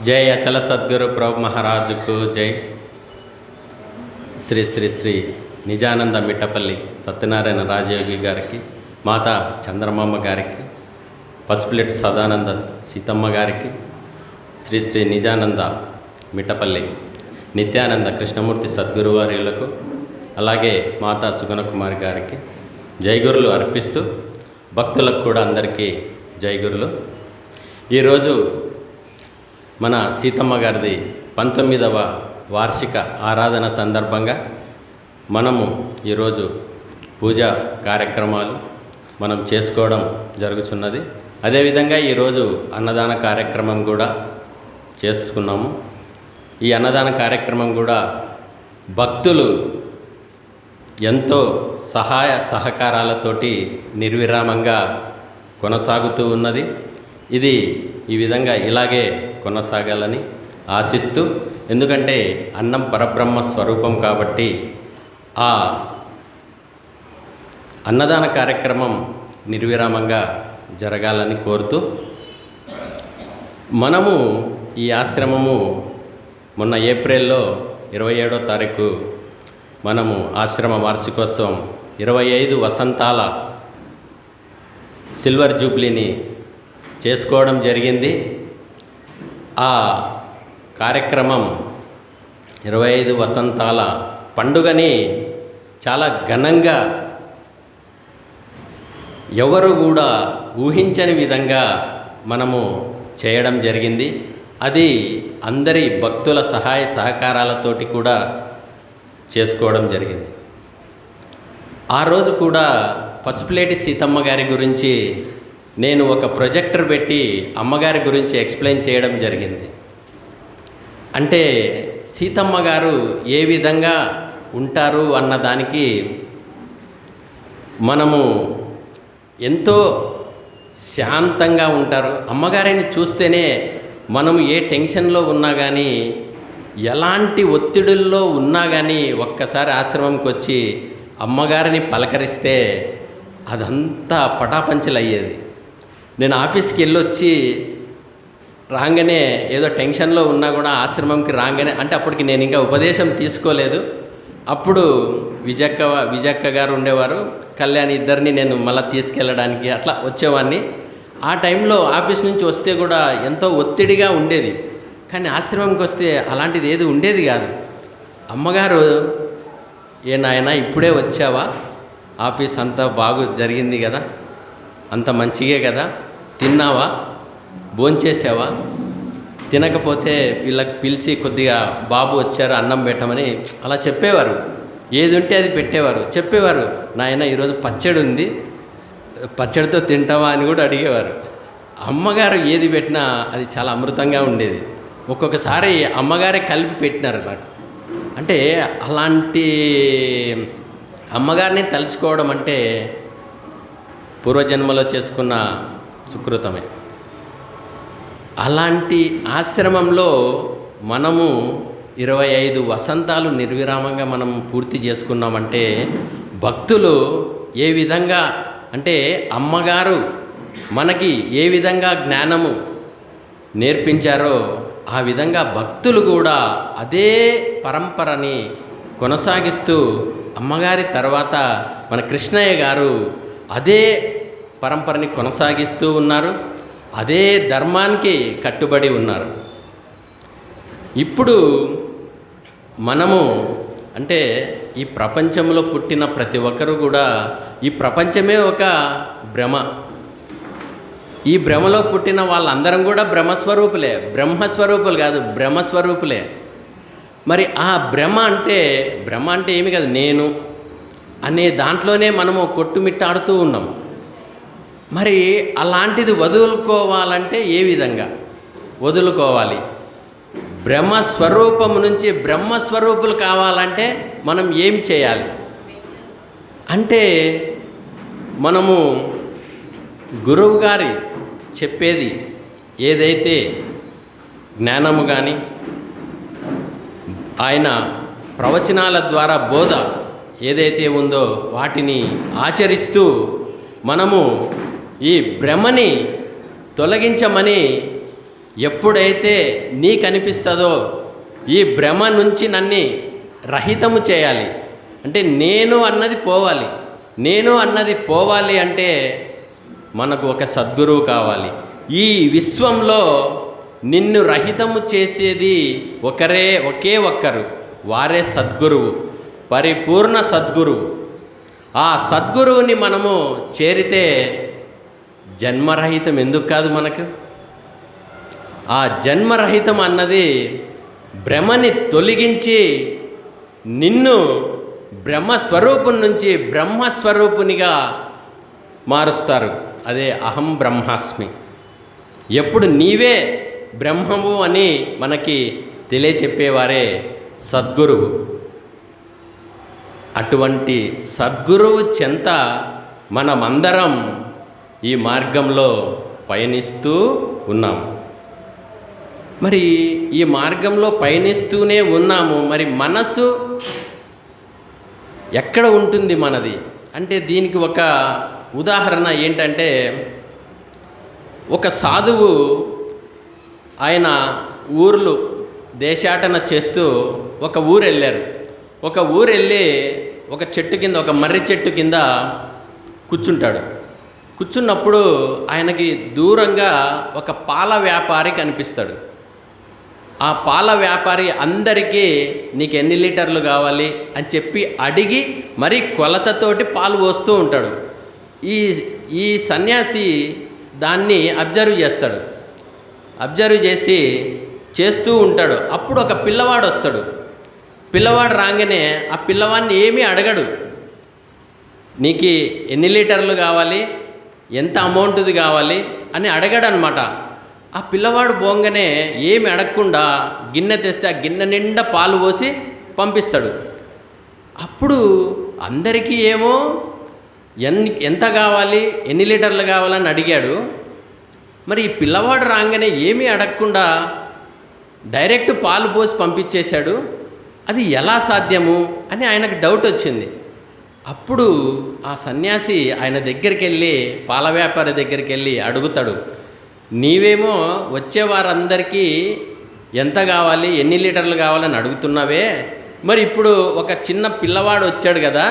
జై అచల సద్గురు ప్రభు మహారాజుకు జై. శ్రీ శ్రీ శ్రీ నిజానంద మిట్టపల్లి సత్యనారాయణ రాజయోగి గారికి మాత చంద్రమామ గారికి పసుపులెట్టి సదానంద సీతమ్మ గారికి శ్రీ శ్రీ నిజానంద మిట్టపల్లి నిత్యానంద కృష్ణమూర్తి సద్గురు వారిలకు అలాగే మాతా సుగుణకుమారి గారికి జైగురులు అర్పిస్తూ భక్తులకు కూడా అందరికీ జైగురులు. ఈరోజు మన సీతమ్మ గారిది పంతొమ్మిదవ వార్షిక ఆరాధన సందర్భంగా మనము ఈరోజు పూజా కార్యక్రమాలు మనం చేసుకోవడం జరుగుతున్నది అదేవిధంగా ఈరోజు అన్నదాన కార్యక్రమం కూడా చేసుకున్నాము. ఈ అన్నదాన కార్యక్రమం కూడా భక్తులు ఎంతో సహాయ సహకారాలతోటి నిర్విరామంగా కొనసాగుతూ ఉన్నది. ఇది ఈ విధంగా ఇలాగే కొనసాగాలని ఆశిస్తూ ఎందుకంటే అన్నం పరబ్రహ్మ స్వరూపం కాబట్టి ఆ అన్నదాన కార్యక్రమం నిర్విరామంగా జరగాలని కోరుతూ మనము ఈ ఆశ్రమము మొన్న ఏప్రిల్లో ఇరవై ఏడో తారీఖు మనము ఆశ్రమ వార్షికోత్సవం ఇరవై ఐదు వసంతాల సిల్వర్ జూబ్లీని చేసుకోవడం జరిగింది. ఆ కార్యక్రమం ఇరవై ఐదు వసంతాల పండుగని చాలా ఘనంగా ఎవరు కూడా ఊహించని విధంగా మనము చేయడం జరిగింది. అది అందరి భక్తుల సహాయ సహకారాలతోటి కూడా చేసుకోవడం జరిగింది. ఆ రోజు కూడా పసుపులేటి సీతమ్మ గారి గురించి నేను ఒక ప్రొజెక్టర్ పెట్టి అమ్మగారి గురించి ఎక్స్ప్లెయిన్ చేయడం జరిగింది. అంటే సీతమ్మ గారు ఏ విధంగా ఉంటారు అన్న దానికి మనము ఎంతో శాంతంగా ఉంటారు. అమ్మగారిని చూస్తేనే మనం ఏ టెన్షన్లో ఉన్నా కానీ ఎలాంటి ఒత్తిడుల్లో ఉన్నా కానీ ఒక్కసారి ఆశ్రమంకి వచ్చి అమ్మగారిని పలకరిస్తే అదంతా పటాపంచలు అయ్యేది నేను ఆఫీస్కి వెళ్ళొచ్చి రాగానే ఏదో టెన్షన్లో ఉన్నా కూడా ఆశ్రమంకి రాగానే అంటే అప్పటికి నేను ఇంకా ఉపదేశం తీసుకోలేదు. అప్పుడు విజక్క విజక్క గారు ఉండేవారు. కళ్యాణ్ ఇద్దరిని నేను మళ్ళీ తీసుకెళ్ళడానికి అట్లా వచ్చేవాడిని ఆ టైంలో ఆఫీస్ నుంచి వస్తే కూడా ఎంతో ఒత్తిడిగా ఉండేది. కానీ ఆశ్రమంకి వస్తే అలాంటిది ఏది ఉండేది కాదు. అమ్మగారు ఏ నాయన ఇప్పుడే వచ్చావా? ఆఫీస్ అంతా బాగు జరిగింది కదా? అంత మంచిగే కదా? తిన్నావా? భోంచేసావా? తినకపోతే వీళ్ళకి పిలిచి కొద్దిగా బాబు వచ్చారు అన్నం పెట్టమని అలా చెప్పేవారు. ఏది ఉంటే అది పెట్టేవారు. చెప్పేవారు నాయన ఈరోజు పచ్చడి ఉంది. పచ్చడితో తింటావా? అని కూడా అడిగేవారు. అమ్మగారు ఏది పెట్టినా అది చాలా అమృతంగా ఉండేది. ఒక్కొక్కసారి అమ్మగారే కలిపి పెట్టినారు నాకు అంటే అలాంటి అమ్మగారిని తలుచుకోవడం అంటే పూర్వజన్మలో చేసుకున్న సుకృతమే. అలాంటి ఆశ్రమంలో మనము ఇరవై ఐదు వసంతాలు నిర్విరామంగా మనం పూర్తి చేసుకున్నామంటే భక్తులు ఏ విధంగా అంటే అమ్మగారు మనకి ఏ విధంగా జ్ఞానము నేర్పించారో ఆ విధంగా భక్తులు కూడా అదే పరంపరని కొనసాగిస్తూ అమ్మగారి తర్వాత మన కృష్ణయ్య గారు అదే పరంపరని కొనసాగిస్తూ ఉన్నారు. అదే ధర్మానికి కట్టుబడి ఉన్నారు. ఇప్పుడు మనము అంటే ఈ ప్రపంచంలో పుట్టిన ప్రతి ఒక్కరు కూడా ఈ ప్రపంచమే ఒక భ్రమ. ఈ భ్రమలో పుట్టిన వాళ్ళందరం కూడా బ్రహ్మస్వరూపులే. బ్రహ్మస్వరూపులు కాదు బ్రహ్మస్వరూపులే మరి ఆ భ్రమ అంటే భ్రమ అంటే ఏమి కాదు నేను అనే దాంట్లోనే మనము కొట్టుమిట్టాడుతూ ఉన్నాం. మరి అలాంటిది వదులుకోవాలంటే ఏ విధంగా? వదులుకోవాలి. బ్రహ్మస్వరూపం నుంచి బ్రహ్మస్వరూపులు కావాలంటే మనం ఏం చేయాలి? అంటే మనము గురువు గారి చెప్పేది ఏదైతే జ్ఞానము కానీ ఆయన ప్రవచనాల ద్వారా బోధ ఏదైతే ఉందో వాటిని ఆచరిస్తూ మనము ఈ భ్రమని తొలగించమని ఎప్పుడైతే నీకు అనిపిస్తుందో ఈ భ్రమ నుంచి నన్ను రహితము చేయాలి. అంటే నేను అన్నది పోవాలి. నేను అన్నది పోవాలి అంటే మనకు ఒక సద్గురువు కావాలి. ఈ విశ్వంలో నిన్ను రహితము చేసేది ఒకరే ఒకే ఒక్కరు వారే సద్గురువు పరిపూర్ణ సద్గురువు. ఆ సద్గురువుని మనము చేరితే జన్మరహితం ఎందుకు కాదు మనకు? ఆ జన్మరహితం అన్నది భ్రమని తొలగించి నిన్ను బ్రహ్మస్వరూపం నుంచి బ్రహ్మస్వరూపునిగా మారుస్తారు. అదే అహం బ్రహ్మాస్మి. ఎప్పుడు నీవే బ్రహ్మము అని మనకి తెలియచెప్పేవారే సద్గురువు. అటువంటి సద్గురువు చెంత మనమందరం ఈ మార్గంలో పయనిస్తూ ఉన్నాము మరి ఈ మార్గంలో పయనిస్తూనే ఉన్నాము. మరి మనసు ఎక్కడ ఉంటుంది మనది? అంటే దీనికి ఒక ఉదాహరణ ఏంటంటే ఒక సాధువు ఆయన ఊర్లు దేశాటన చేస్తూ ఒక ఊరు వెళ్ళారు ఒక ఊరు వెళ్ళి ఒక చెట్టు కింద ఒక మర్రి చెట్టు కింద కూర్చుంటాడు. కూర్చున్నప్పుడు ఆయనకి దూరంగా ఒక పాల వ్యాపారి కనిపిస్తాడు. ఆ పాల వ్యాపారి అందరికీ నీకు ఎన్ని లీటర్లు కావాలి? అని చెప్పి అడిగి మరి కొలతతోటి పాలు పోస్తూ ఉంటాడు. ఈ ఈ సన్యాసి దాన్ని అబ్జర్వ్ చేస్తాడు. అబ్జర్వ్ చేసి చేస్తూ ఉంటాడు. అప్పుడు ఒక పిల్లవాడు వస్తాడు. పిల్లవాడు రాగానే ఆ పిల్లవాడిని ఏమీ అడగడు. నీకు ఎన్ని లీటర్లు కావాలి? ఎంత అమౌంట్ది కావాలి అని అడగాడనమాట. అనమాట ఆ పిల్లవాడు పోగానే ఏమి అడగకుండా గిన్నె తెస్తే ఆ గిన్నె నిండా పాలు పోసి పంపిస్తాడు. అప్పుడు అందరికీ ఏమో ఎంత కావాలి ఎన్ని లీటర్లు కావాలని అడిగాడు. మరి ఈ పిల్లవాడు రాగానే ఏమీ అడగకుండా డైరెక్ట్ పాలు పోసి పంపించేశాడు. అది ఎలా సాధ్యము అని ఆయనకు డౌట్ వచ్చింది. అప్పుడు ఆ సన్యాసి ఆయన దగ్గరికి వెళ్ళి పాల వ్యాపారి దగ్గరికి వెళ్ళి అడుగుతాడు నీవేమో వచ్చే వారందరికీ ఎంత కావాలి ఎన్ని లీటర్లు కావాలని అడుగుతున్నావే? మరి ఇప్పుడు ఒక చిన్న పిల్లవాడు వచ్చాడు కదా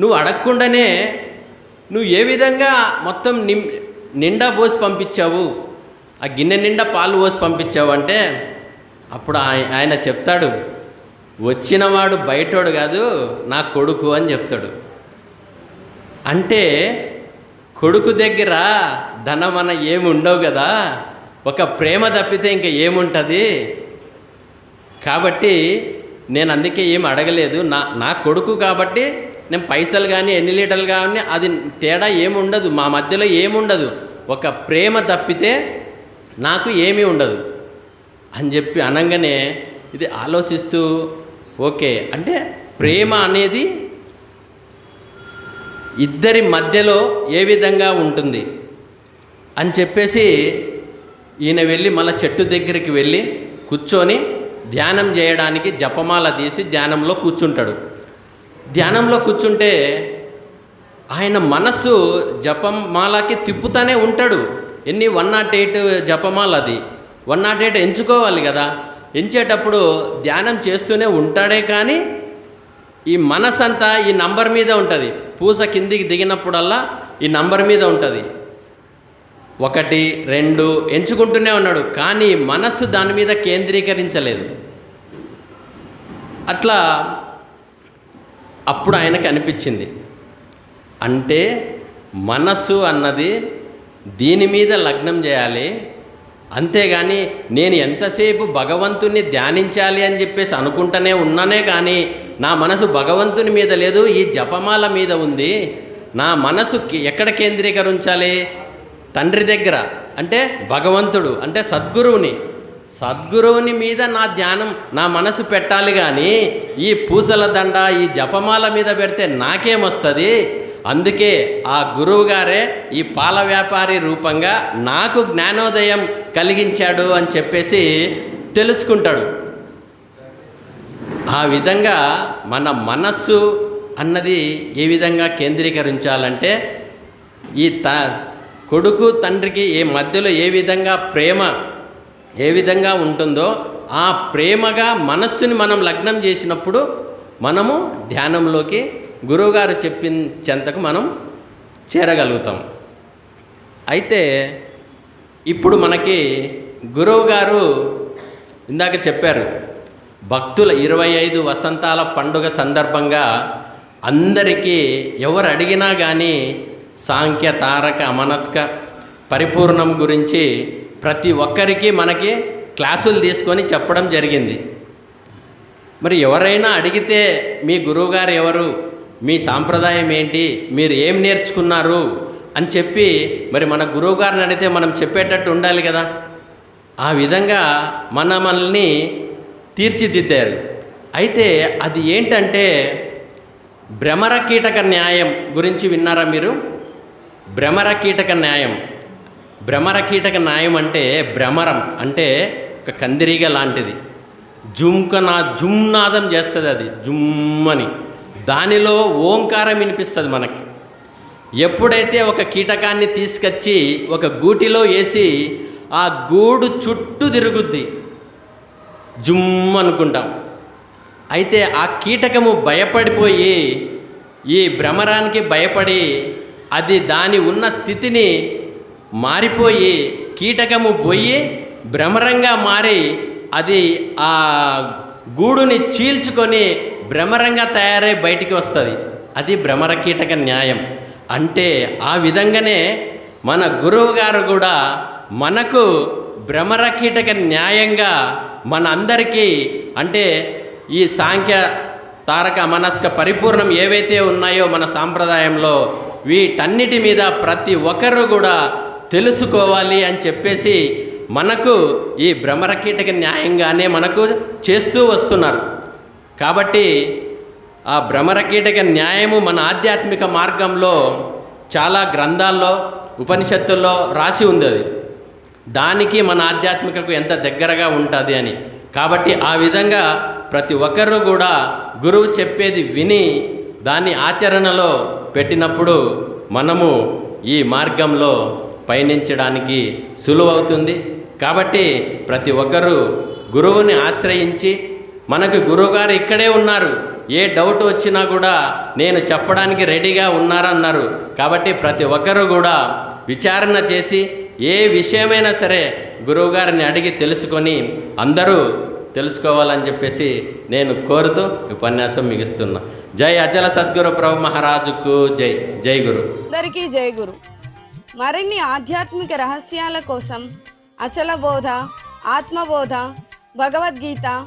నువ్వు అడగకుండానే నువ్వు ఏ విధంగా మొత్తం నిం నిండా పోసి పంపించావు? ఆ గిన్నె నిండా పాలు పోసి పంపించావు అంటే? అప్పుడు ఆయన చెప్తాడు వచ్చినవాడు బయటోడు కాదు నా కొడుకు అని చెప్తాడు. అంటే కొడుకు దగ్గర ధనమన ఏమి ఉండవు కదా ఒక ప్రేమ తప్పితే ఇంకా ఏముంటుంది? కాబట్టి నేను అందుకే ఏం అడగలేదు. నా నా కొడుకు కాబట్టి నేను పైసలు కానీ ఎన్ని లీటర్లు కానీ అది తేడా ఏముండదు. మా మధ్యలో ఏముండదు. ఒక ప్రేమ తప్పితే నాకు ఏమీ ఉండదు. అని చెప్పి అనగానే ఇది ఆలోచిస్తూ ఓకే అంటే ప్రేమ అనేది ఇద్దరి మధ్యలో ఏ విధంగా ఉంటుంది అని చెప్పేసి ఈయన వెళ్ళి మళ్ళీ చెట్టు దగ్గరికి వెళ్ళి కూర్చొని ధ్యానం చేయడానికి జపమాల తీసి ధ్యానంలో కూర్చుంటాడు. ధ్యానంలో కూర్చుంటే ఆయన మనస్సు జపమాలకి తిప్పుతూనే ఉంటాడు. ఎన్ని వన్ నాట్ ఎయిట్ జపమాల అది వన్ నాట్ ఎయిట్ ఎంచుకోవాలి కదా. ఎంచేటప్పుడు ధ్యానం చేస్తూనే ఉంటాడే కానీ ఈ మనసంతా ఈ నంబర్ మీద ఉంటుంది. పూస కిందికి దిగినప్పుడల్లా ఈ నంబర్ మీద ఉంటుంది. ఒకటి రెండు ఎంచుకుంటూనే ఉన్నాడు కానీ మనస్సు దాని మీద కేంద్రీకరించలేదు. అట్లా అప్పుడు ఆయనకు అనిపించింది. అంటే మనస్సు అన్నది దీని మీద లగ్నం చేయాలి అంతేగాని నేను ఎంతసేపు భగవంతుని ధ్యానించాలి అని చెప్పేసి అనుకుంటూనే ఉన్నానే కానీ నా మనసు భగవంతుని మీద లేదు ఈ జపమాల మీద ఉంది. నా మనసు ఎక్కడ కేంద్రీకరించాలి? తండ్రి దగ్గర. అంటే భగవంతుడు అంటే సద్గురువుని. సద్గురువుని మీద నా ధ్యానం నా మనసు పెట్టాలి కానీ ఈ పూసల దండ ఈ జపమాల మీద పెడితే నాకేమొస్తుంది అందుకే ఆ గురువుగారే ఈ పాల వ్యాపారి రూపంగా నాకు జ్ఞానోదయం కలిగించాడు అని చెప్పేసి తెలుసుకుంటాడు. ఆ విధంగా మన మనస్సు అన్నది ఏ విధంగా కేంద్రీకరించాలంటే ఈ త కొడుకు తండ్రికి ఏ మధ్యలో ఏ విధంగా ప్రేమ ఏ విధంగా ఉంటుందో ఆ ప్రేమగా మనస్సుని మనం లగ్నం చేసినప్పుడు మనము ధ్యానంలోకి గురువుగారు చెప్పిన చెంతకు మనం చేరగలుగుతాం. అయితే ఇప్పుడు మనకి గురువు గారు ఇందాక చెప్పారు భక్తుల ఇరవై ఐదు వసంతాల పండుగ సందర్భంగా అందరికీ ఎవరు అడిగినా కానీ సాంఖ్య తారక అమనస్క పరిపూర్ణం గురించి ప్రతి ఒక్కరికి మనకి క్లాసులు తీసుకొని చెప్పడం జరిగింది. మరి ఎవరైనా అడిగితే మీ గురువుగారు ఎవరు? మీ సాంప్రదాయం ఏంటి? మీరు ఏం నేర్చుకున్నారు? అని చెప్పి మరి మన గురువుగారిని అడిగితే మనం చెప్పేటట్టు ఉండాలి కదా. ఆ విధంగా మన మనల్ని తీర్చిదిద్దారు. అయితే అది ఏంటంటే భ్రమర కీటక న్యాయం గురించి విన్నారా మీరు? భ్రమర కీటక న్యాయం. భ్రమర కీటక న్యాయం అంటే భ్రమరం అంటే ఒక కందిరీగ లాంటిది. జుమ్కనా జుమ్నాదం చేస్తుంది అది. జుమ్మని. దానిలో ఓంకారం వినిపిస్తుంది మనకి. ఎప్పుడైతే ఒక కీటకాన్ని తీసుకొచ్చి ఒక గూటిలో వేసి ఆ గూడు చుట్టూ తిరుగుద్ది. జుమ్ అనుకుంటాం. అయితే ఆ కీటకము భయపడిపోయి ఈ భ్రమరానికి భయపడి అది దాని ఉన్న స్థితిని మారిపోయి కీటకము పోయి భ్రమరంగా మారి అది ఆ గూడుని చీల్చుకొని భ్రమరంగా తయారై బయటికి వస్తుంది. అది భ్రమర కీటక న్యాయం. అంటే ఆ విధంగానే మన గురువు గారు కూడా మనకు భ్రమర కీటక న్యాయంగా మన అందరికీ అంటే ఈ సాంఖ్య తారక మనస్క పరిపూర్ణం ఏవైతే ఉన్నాయో మన సాంప్రదాయంలో వీటన్నిటి మీద ప్రతి ఒక్కరు కూడా తెలుసుకోవాలి అని చెప్పేసి మనకు ఈ భ్రమర కీటక న్యాయంగానే మనకు చేస్తూ వస్తున్నారు. కాబట్టి ఆ భ్రమర కీటక న్యాయము మన ఆధ్యాత్మిక మార్గంలో చాలా గ్రంథాల్లో ఉపనిషత్తుల్లో రాసి ఉంది అది. దానికి మన ఆధ్యాత్మికకు ఎంత దగ్గరగా ఉంటుంది అని. కాబట్టి ఆ విధంగా ప్రతి ఒక్కరూ కూడా గురువు చెప్పేది విని దాన్ని ఆచరణలో పెట్టినప్పుడు మనము ఈ మార్గంలో పయనించడానికి సులువవుతుంది. కాబట్టి ప్రతి ఒక్కరూ గురువుని ఆశ్రయించి మనకు గురువుగారు ఇక్కడే ఉన్నారు. ఏ డౌట్ వచ్చినా కూడా నేను చెప్పడానికి రెడీగా ఉన్నారన్నారు. కాబట్టి ప్రతి ఒక్కరూ కూడా విచారణ చేసి ఏ విషయమైనా సరే గురువుగారిని అడిగి తెలుసుకొని అందరూ తెలుసుకోవాలని చెప్పేసి నేను కోరుతూ ఉపన్యాసం ముగిస్తున్నా. జై అచల సద్గురు ప్రభు మహారాజుకు జై. జై గురు. అందరికీ జై గురు. మరిన్ని ఆధ్యాత్మిక రహస్యాల కోసం అచల బోధ ఆత్మబోధ భగవద్గీత